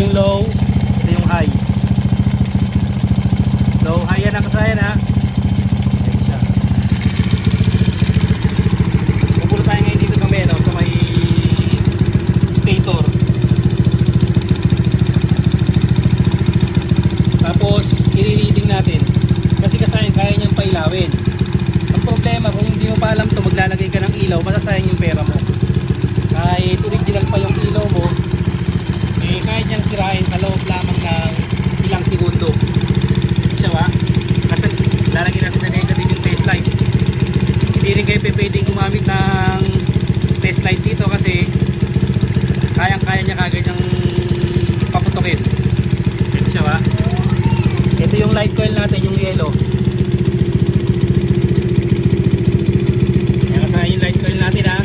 yung low, ito yung high. Low, high yan ang kasaya na. Ito siya. Pupulo tayo ngayon dito sa may, no, may stator. Tapos, i-reading natin. Kasi kasayang kaya niyang pailawin. Ang problema, kung hindi mo pa alam to maglalagay ka ng ilaw, masasayang yung pera mo. Kahit original pa yung ilaw mo, eh, kahit niyang sirain sa loob lamang ng ilang segundo. Siya ba? Kasi lalagay natin sa negative yung test light. Hindi rin kayo pwedeng gumamit ng test light dito kasi kagad yung paputokin. Ito siya ba? Ito yung light coil natin, yung yellow. Yan kasama yung light coil natin ha.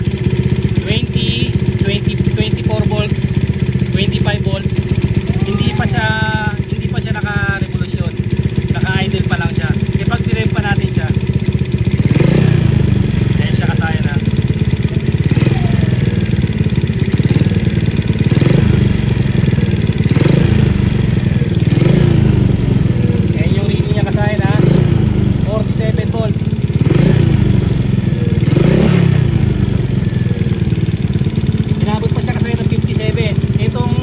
20, 20, 24 volts, 25 volts. Hindi pa siya, hindi pa siya naka-revolusyon. Naka-idle pa lang siya. Kapag direm pa natin siya, Ayan siya kasaya na. Ayan yung reading niya kasaya na. 47 volts. Inabot pa siya kasaya ng 57. Itong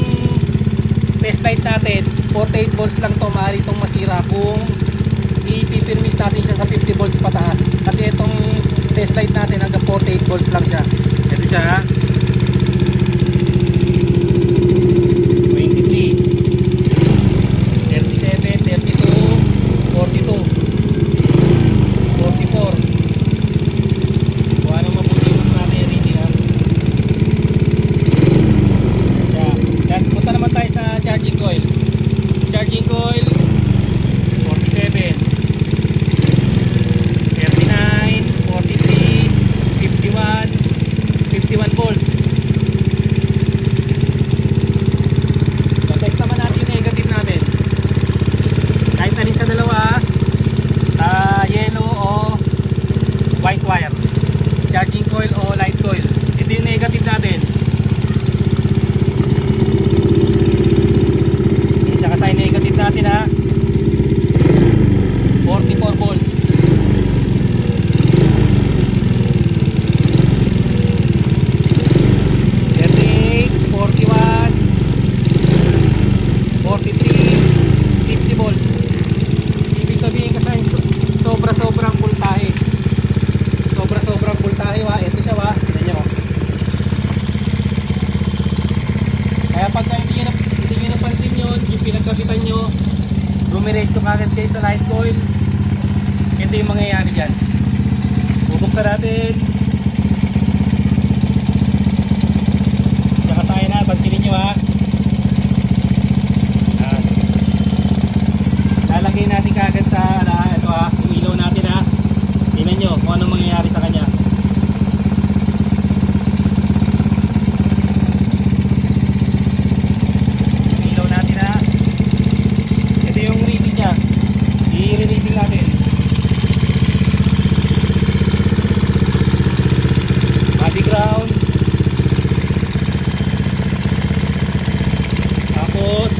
test light natin, 48 volts lang to. Maaari itong masira kung ipipirmis natin siya sa 50 volts pataas. Kasi itong test light natin hanggang 48 volts lang siya. Ito siya ha. 23 37, 32 42 44 Kuha nang mabuti yung natin yung reading ha. Siya. Yan, punta naman tayo sa charging coil. Charging coil 47 39, 43, 51, 51 volts. So, test naman natin yung negative natin. Kahit alin sa dalawa, ah, yellow o white wire. Charging coil o light coil. Ito yung negative natin. Tsaka sa negative natin ha. 44 volts. Thirty-eight, forty-one, forty-three, fifty volts. Ibig sabihin kasi so- sobra-sobrang voltahe. Sobra-sobrang voltahe wa. Ito siya wa. Tignan niyo. oh. Kaya pagka hindi nyo, na- hindi nyo napansin yun, yung pinagkapitan nyo, rumiretso kagad kayo sa light coil. Ito yung mangyayari dyan. Bubuksan natin. Tsaka sa na, pansinin nyo ha. Yan. Lalagay natin kagad sa ala, ito ha, yung ilaw natin ha. Tingnan nyo kung anong mangyayari sa kanya. Yung ilaw natin ha. Ito yung reading niya. I-reading natin. Body ground. Tapos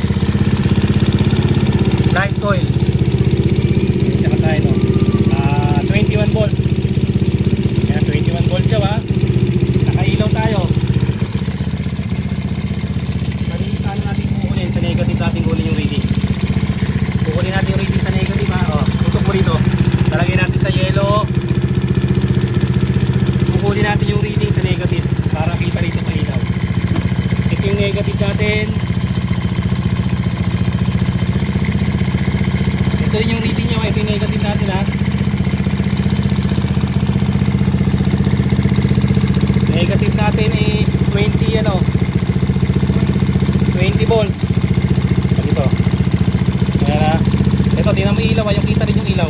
light coil. Siya kasaya no. Ah, 21 volts. Kaya 21 volts siya ba? Nakailaw tayo. Sabi saan natin kukunin sa negative natin kunin yung reading. Kukunin natin yung reading sa negative ha. Oh, tutok mo rito. Talagay natin sa yellow. Kukunin natin yung reading sa negative para kita rito sa ilaw. Ito yung negative natin. Ito rin yung reading niya. Yung negative natin ha. Negative natin is 20 ano 20 volts. Ito. Ayan ha. Ito, tingnan mo yung ilaw ha. Yung kita rin yung ilaw.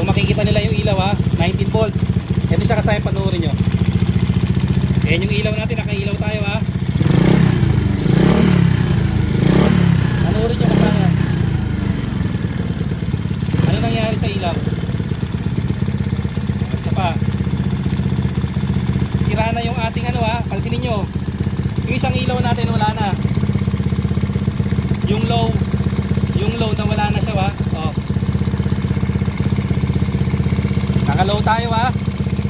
Yung makikita nila yung ilaw ha. 19 volts. Ito siya kasaya panoorin nyo. Ayan yung ilaw natin. Nakailaw tayo ha. Panoorin nyo kasama. Ano nangyari sa ilaw? Isa pa. Sira na yung ating ano ha. Pansinin nyo. Yung isang ilaw natin wala na. Yung low. Yung low na wala na siya ha. Oh. Nakalow tayo ha.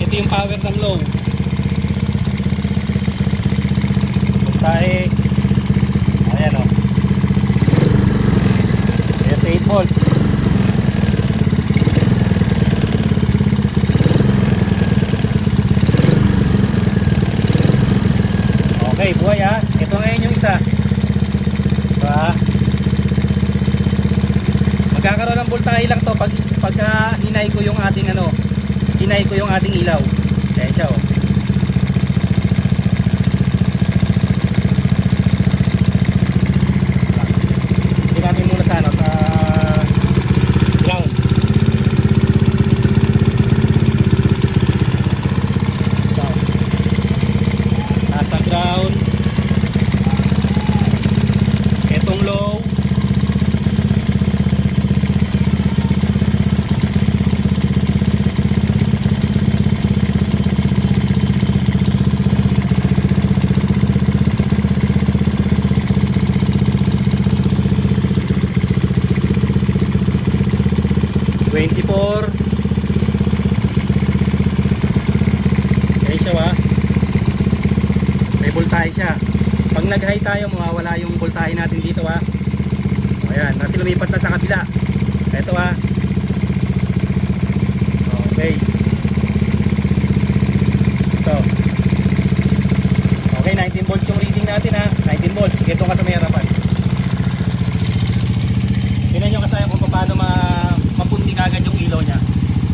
Ito yung power ng low. Ito 8 volts. Okay, buhay ha. Ito ngayon yung isa. Diba? Magkakaroon ng voltahe lang to pag pagka hinay ko yung ating ano, hinay ko yung ating ilaw. Ayan siya oh. Hindi natin muna sa ano, sa ground. So, nasa ground. Etong low. Twenty-four. Ayan siya wa. Voltahe siya. Pag nag-high tayo, mawawala yung voltahe natin dito ha. O, Ayan, kasi lumipat na sa kabila. Ito ha. Okay. Ito. Okay, 19 volts yung reading natin ha. 19 volts. Ito ka sa may harapan. Tingnan nyo kasaya kung paano ma mapunti kagad yung ilaw niya.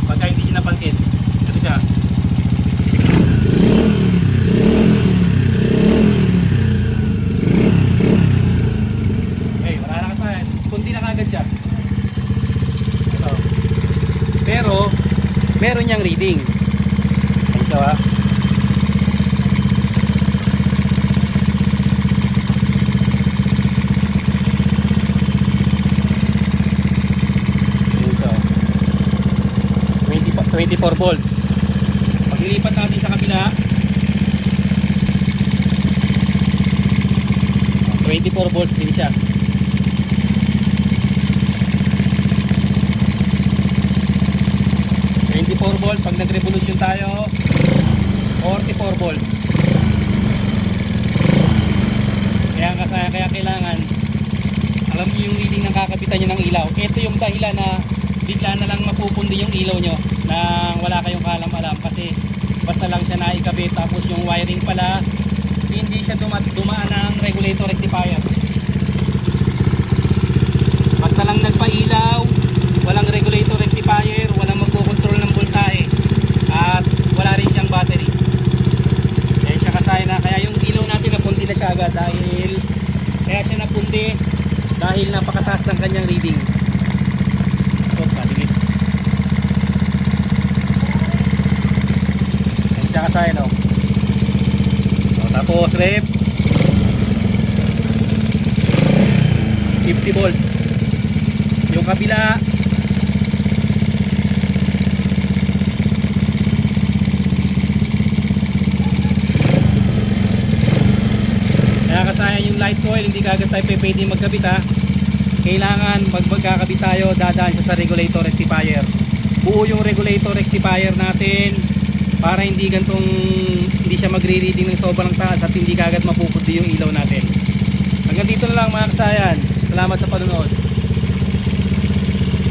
Pagka hindi nyo napansin. Ito siya. Okay, wala na kasaya. Kunti na kagad siya. Ito. Pero, meron niyang reading. Ito ha. Ito. 20, pa- 24 volts. Pag nilipat natin sa kabila, 24 volts din siya. Twenty-four volts, pag nag-revolution tayo, 44 volts. Kaya kasaya, kaya kailangan alam niyo yung reading ng kakabitan niyo ng ilaw. Ito yung dahilan na bigla na lang mapupundi yung ilaw nyo na wala kayong kalam-alam kasi basta lang siya naikabit tapos yung wiring pala hindi siya duma dumaan ng regulator rectifier. Basta lang nagpailaw, walang regulator rectifier, walang magkocontrol ng voltahe at wala rin siyang battery. Kaya siya kasaya na, kaya yung ilaw natin napunti na siya agad dahil kaya siya napunti dahil napakataas ng kanyang reading. So, patigit. Yan siya kasaya no. So, tapos rep 50 volts. Yung kabila Kasaya yung light coil, hindi kagad tayo pwede magkabit ha. Kailangan magkakabit tayo, dadaan siya sa regulator rectifier. Buo yung regulator rectifier natin para hindi gantong hindi siya magre-reading ng sobrang taas at hindi kagad mapuputi yung ilaw natin. Hanggang dito na lang mga kasayan. Salamat sa panonood.